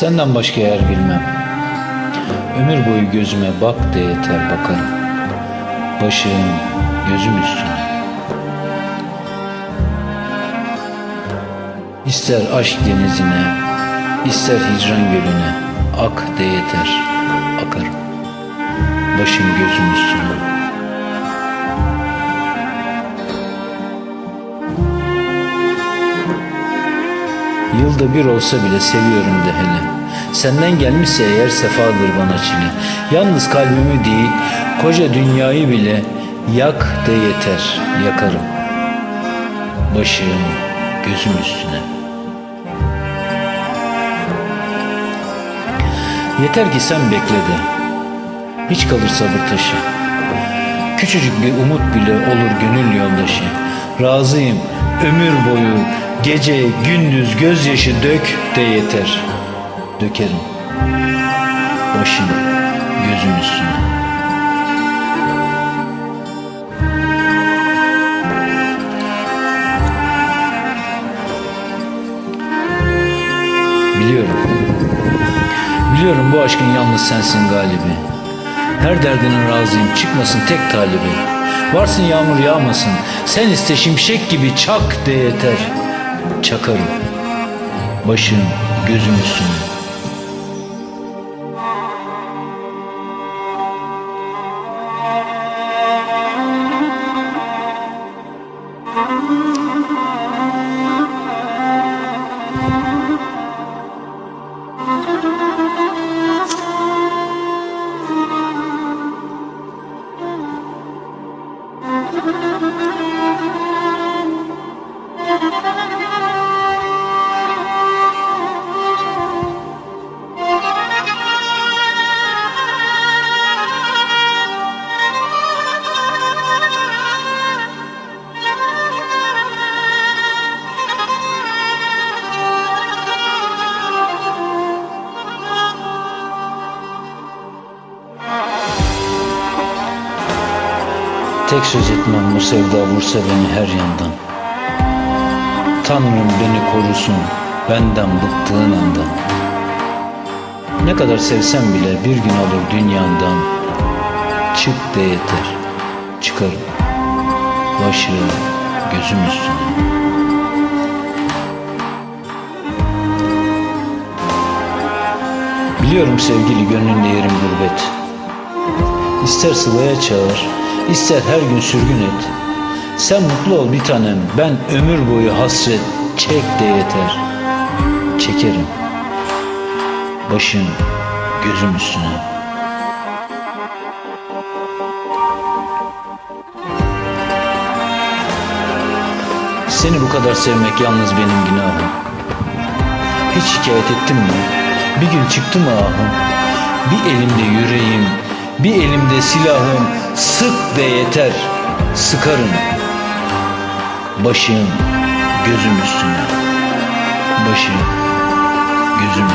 Senden başka yer bilmem. Ömür boyu gözüme bak de yeter bakarım. Başım, gözüm üstüne. İster aşk denizine, ister hicran gölüne, ak de yeter, akarım. Başım gözüm üstüne. Yılda bir olsa bile seviyorum de hele. Senden gelmişse eğer sefadır bana çile. Yalnız kalbimi değil, koca dünyayı bile yak de yeter, yakarım. Başım, gözüm üstüne. Yeter ki sen bekle de, hiç kalır sabır taşı. Küçücük bir umut bile olur gönül yoldaşı. Razıyım ömür boyu gece gündüz gözyaşı dök de yeter. Dökerim. Başım gözüm üstüne. Biliyorum. Biliyorum bu aşkın yalnız sensin galibi. Her derdinin razıyım çıkmasın tek talibi. Varsın yağmur yağmasın. Sen iste şimşek gibi çak de yeter. Çakarım. Başım gözüm üstüne. Tek söz etmem bu sevda vursa beni her yandan. Tanrım beni korusun benden bıktığın anda. Ne kadar sevsem bile bir gün alır dünyandan. Çık de yeter, çıkarım. Başı gözüm üstüne. Biliyorum sevgili gönlünde yerim gurbet. İster sılaya çağır, ister her gün sürgün et. Sen mutlu ol bir tanem, ben ömür boyu hasret çek de yeter. Çekerim. Başım, gözüm üstüne. Seni bu kadar sevmek yalnız benim günahım. Hiç şikayet ettim mi? Bir gün çıktı ahım? Bir elimde yüreğim, bir elimde silahım. Sık de yeter, sıkarım. Başım, gözüm üstüne. Başım, gözüm.